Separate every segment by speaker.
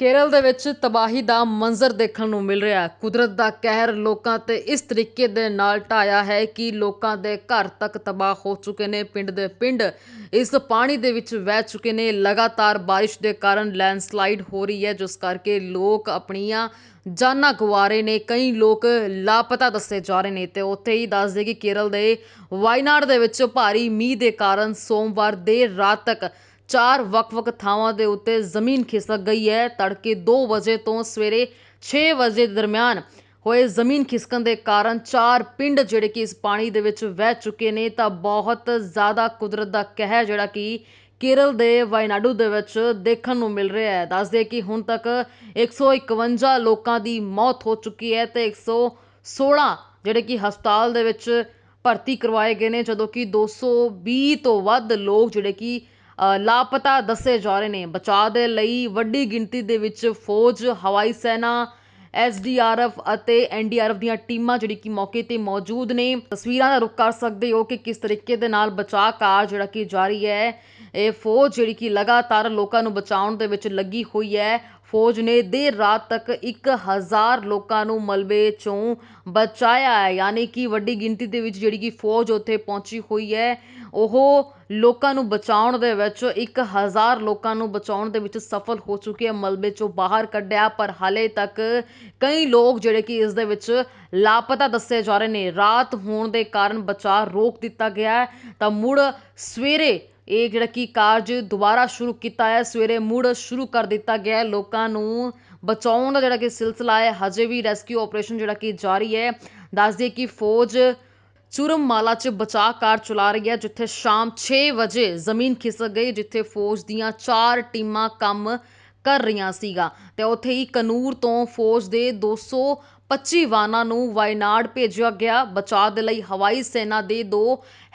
Speaker 1: ਕੇਰਲ ਦੇ ਵਿੱਚ ਤਬਾਹੀ ਦਾ ਮੰਜ਼ਰ ਦੇਖਣ ਨੂੰ ਮਿਲ ਰਿਹਾ ਹੈ। ਕੁਦਰਤ ਦਾ ਕਹਿਰ ਲੋਕਾਂ ਤੇ ਇਸ ਤਰੀਕੇ ਦੇ ਨਾਲ ਢਾਇਆ ਹੈ ਕਿ ਲੋਕਾਂ ਦੇ ਘਰ ਤੱਕ ਤਬਾਹ ਹੋ ਚੁੱਕੇ ਨੇ। ਪਿੰਡ ਦੇ ਪਿੰਡ ਇਸ ਪਾਣੀ ਦੇ ਵਿੱਚ ਵਹਿ ਚੁੱਕੇ ਨੇ। ਲਗਾਤਾਰ ਬਾਰਿਸ਼ ਦੇ ਕਾਰਨ ਲੈਂਡਸਲਾਈਡ ਹੋ ਰਹੀ ਹੈ, ਜਿਸ ਕਰਕੇ ਲੋਕ ਆਪਣੀਆਂ ਜਾਨਾਂ ਗਵਾ ਰਹੇ ਨੇ। ਕਈ ਲੋਕ ਲਾਪਤਾ ਦੱਸੇ ਜਾ ਰਹੇ ਨੇ ਤੇ ਉੱਥੇ ਹੀ ਦੱਸਦੇ ਕਿ ਕੇਰਲ ਦੇ ਵਾਇਨਾਡ ਦੇ ਵਿੱਚ ਭਾਰੀ ਮੀਂਹ ਦੇ ਕਾਰਨ ਸੋਮਵਾਰ ਦੇਰ ਰਾਤ ਤੱਕ ਚਾਰ ਵੱਖ-ਵੱਖ ਥਾਵਾਂ ਦੇ ਉੱਤੇ ਜ਼ਮੀਨ ਖਿਸਕ ਗਈ ਹੈ। ਤੜਕੇ 2 ਵਜੇ ਤੋਂ ਸਵੇਰੇ 6 ਵਜੇ ਦਰਮਿਆਨ ਹੋਏ ਜ਼ਮੀਨ ਖਿਸਕਣ ਦੇ ਕਾਰਨ ਚਾਰ ਪਿੰਡ ਜਿਹੜੇ ਕਿ ਇਸ ਪਾਣੀ ਦੇ ਵਿੱਚ ਵਹਿ ਚੁੱਕੇ ਨੇ, ਤਾਂ ਬਹੁਤ ਜ਼ਿਆਦਾ ਕੁਦਰਤ ਦਾ ਕਹਿਰ ਜਿਹੜਾ ਕਿ ਕੇਰਲ ਦੇ ਵਾਇਨਾਡੂ ਦੇ ਵਿੱਚ ਦੇਖਣ ਨੂੰ ਮਿਲ ਰਿਹਾ ਹੈ। ਦੱਸਦੇ ਕਿ ਹੁਣ ਤੱਕ 151 ਲੋਕਾਂ ਦੀ ਮੌਤ ਹੋ ਚੁੱਕੀ ਹੈ ਤੇ 116 ਜਿਹੜੇ ਕਿ ਹਸਪਤਾਲ ਦੇ ਵਿੱਚ ਭਰਤੀ ਕਰਵਾਏ ਗਏ ਨੇ, ਜਦੋਂ ਕਿ 220 ਤੋਂ ਵੱਧ ਲੋਕ ਜਿਹੜੇ ਕਿ ਲਾਪਤਾ ਦੱਸੇ ਜਾ ਰਹੇ ਨੇ। ਬਚਾਅ ਦੇ ਲਈ ਵੱਡੀ ਗਿਣਤੀ ਦੇ ਵਿੱਚ ਫੌਜ, ਹਵਾਈ ਸੈਨਾ ਐਸਡੀਆਰਐਫ ਅਤੇ ਐਨਡੀਆਰਐਫ ਦੀਆਂ ਟੀਮਾਂ ਜਿਹੜੀ ਕਿ ਮੌਕੇ ਤੇ ਮੌਜੂਦ ਨੇ। ਤਸਵੀਰਾਂ ਦਾ ਰੁਖ ਕਰ ਸਕਦੇ ਹੋ ਕਿ ਕਿਸ ਤਰੀਕੇ ਦੇ ਨਾਲ ਬਚਾਅ ਕਾਰ ਜਿਹੜਾ ਕਿ ਜਾਰੀ ਹੈ। ਇਹ ਫੌਜ ਜਿਹੜੀ ਕਿ ਲਗਾਤਾਰ ਲੋਕਾਂ ਨੂੰ ਬਚਾਉਣ ਦੇ ਵਿੱਚ ਲੱਗੀ ਹੋਈ ਹੈ। ਫੌਜ ਨੇ ਦੇਰ ਰਾਤ ਤੱਕ 1000 ਲੋਕਾਂ ਨੂੰ ਮਲਬੇ ਚੋਂ ਬਚਾਇਆ ਹੈ। ਯਾਨੀ ਕਿ ਵੱਡੀ ਗਿਣਤੀ ਦੇ ਵਿੱਚ ਜਿਹੜੀ ਕਿ ਫੌਜ ਉੱਥੇ ਪਹੁੰਚੀ ਹੋਈ ਹੈ। ਉਹ ਲੋਕਾਂ ਨੂੰ ਬਚਾਉਣ ਦੇ ਵਿੱਚ 1000 ਲੋਕਾਂ ਨੂੰ ਬਚਾਉਣ ਦੇ ਵਿੱਚ ਸਫਲ ਹੋ ਚੁੱਕੀ ਹੈ। ਮਲਬੇ ਚੋਂ ਬਾਹਰ ਕੱਢਿਆ, ਪਰ ਹਾਲੇ ਤੱਕ ਕਈ ਲੋਕ ਜਿਹੜੇ ਕਿ ਇਸ ਦੇ ਵਿੱਚ ਲਾਪਤਾ ਦੱਸੇ ਜਾ ਰਹੇ ਨੇ। ਰਾਤ ਹੋਣ ਦੇ ਕਾਰਨ ਬਚਾਅ ਰੋਕ ਦਿੱਤਾ ਗਿਆ ਹੈ। ਤਾਂ ਮੁੜ ਸਵੇਰੇ ਇਹ ਜਿਹੜਾ ਕਿ ਕਾਰਜ ਦੁਬਾਰਾ ਸ਼ੁਰੂ ਕੀਤਾ ਹੈ, ਸਵੇਰੇ ਮੁੜ ਸ਼ੁਰੂ ਕਰ ਦਿੱਤਾ ਗਿਆ ਹੈ। ਲੋਕਾਂ ਨੂੰ ਬਚਾਉਣ ਦਾ ਜਿਹੜਾ ਕਿ ਸਿਲਸਿਲਾ ਹੈ, ਹਜੇ ਵੀ ਰੈਸਕਿਊ ਆਪਰੇਸ਼ਨ ਜਿਹੜਾ ਕਿ ਜਾਰੀ ਹੈ। ਦੱਸ ਦਈਏ ਕਿ ਫੌਜ ਚੁਰਮਮਾਲਾ 'ਚ ਬਚਾਅ ਕਾਰ ਚਲਾ ਰਹੀ ਹੈ, ਜਿੱਥੇ ਸ਼ਾਮ 6 ਵਜੇ ਜ਼ਮੀਨ ਖਿਸਕ ਗਈ, ਜਿੱਥੇ ਫੌਜ ਦੀਆਂ ਚਾਰ ਟੀਮਾਂ ਕੰਮ ਕਰ ਰਹੀਆਂ ਸੀਗਾ। ਤੇ ਉੱਥੇ ਹੀ ਕਨੂਰ ਤੋਂ ਫੌਜ ਦੇ 225 ਵਾਹਨਾਂ ਨੂੰ ਵਾਇਨਾਡ ਭੇਜਿਆ ਗਿਆ। ਬਚਾਅ ਦੇ ਲਈ ਹਵਾਈ ਸੈਨਾ ਦੇ ਦੋ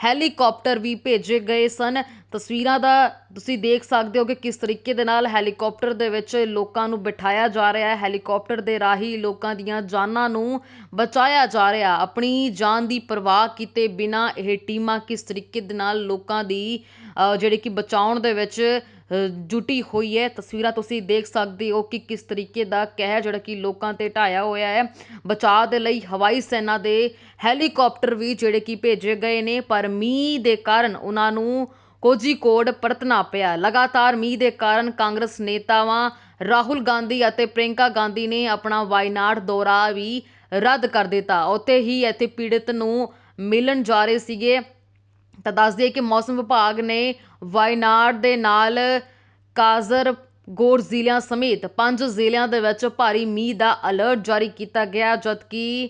Speaker 1: ਹੈਲੀਕਾਪਟਰ ਵੀ ਭੇਜੇ ਗਏ ਸਨ। ਤਸਵੀਰਾਂ ਦਾ ਤੁਸੀਂ ਦੇਖ ਸਕਦੇ ਹੋ ਕਿ ਕਿਸ ਤਰੀਕੇ ਦੇ ਨਾਲ ਹੈਲੀਕਾਪਟਰ ਦੇ ਵਿੱਚ ਲੋਕਾਂ ਨੂੰ ਬਿਠਾਇਆ ਜਾ ਰਿਹਾ ਹੈ। ਹੈਲੀਕਾਪਟਰ ਦੇ ਰਾਹੀਂ ਲੋਕਾਂ ਦੀਆਂ ਜਾਨਾਂ ਨੂੰ ਬਚਾਇਆ ਜਾ ਰਿਹਾ ਆਪਣੀ ਜਾਨ ਦੀ ਪਰਵਾਹ ਕੀਤੇ ਬਿਨਾ ਇਹ ਟੀਮਾਂ ਕਿਸ ਤਰੀਕੇ ਦੇ ਨਾਲ ਲੋਕਾਂ ਦੀ ਜਿਹੜੀ ਕਿ ਬਚਾਉਣ ਦੇ ਵਿੱਚ ਜੁਟੀ ਹੋਈ ਹੈ। ਤਸਵੀਰਾਂ ਤੁਸੀਂ ਦੇਖ ਸਕਦੇ ਹੋ ਕਿ ਕਿਸ ਤਰੀਕੇ ਦਾ ਕਹਿਰ ਜਿਹੜਾ ਕਿ ਲੋਕਾਂ ਤੇ ਢਾਇਆ ਹੋਇਆ ਹੈ। ਬਚਾਅ ਦੇ ਲਈ ਹਵਾਈ ਸੈਨਾ ਦੇ ਹੈਲੀਕਾਪਟਰ ਵੀ ਜਿਹੜੇ ਕਿ ਭੇਜੇ ਗਏ ਨੇ, ਪਰ ਮੀਂਹ ਦੇ ਕਾਰਨ ਉਹਨਾਂ ਨੂੰ ਕੋਝੀਕੋਡ ਪਰਤਣਾ ਪਿਆ। ਲਗਾਤਾਰ ਮੀਂਹ ਦੇ ਕਾਰਨ ਕਾਂਗਰਸ ਨੇਤਾਵਾਂ ਰਾਹੁਲ ਗਾਂਧੀ ਅਤੇ ਪ੍ਰਿੰਕਾ ਗਾਂਧੀ ਨੇ ਆਪਣਾ ਵਾਇਨਾਡ ਦੌਰਾ ਵੀ ਰੱਦ ਕਰ ਦਿੱਤਾ। ਉੱਥੇ ਹੀ ਇੱਥੇ ਪੀੜਤ ਨੂੰ ਮਿਲਣ ਜਾ ਰਹੇ ਸੀਗੇ। ਤਾਂ ਦੱਸ ਦਈਏ ਕਿ ਮੌਸਮ ਵਿਭਾਗ ਨੇ ਵਾਇਨਾਡ ਦੇ ਨਾਲ ਕਾਜ਼ਰਗੋਡ ਜ਼ਿਲ੍ਹਿਆਂ ਸਮੇਤ ਪੰਜ ਜ਼ਿਲ੍ਹਿਆਂ ਦੇ ਵਿੱਚ ਭਾਰੀ ਮੀਂਹ ਦਾ ਅਲਰਟ ਜਾਰੀ ਕੀਤਾ ਗਿਆ, ਜਦਕਿ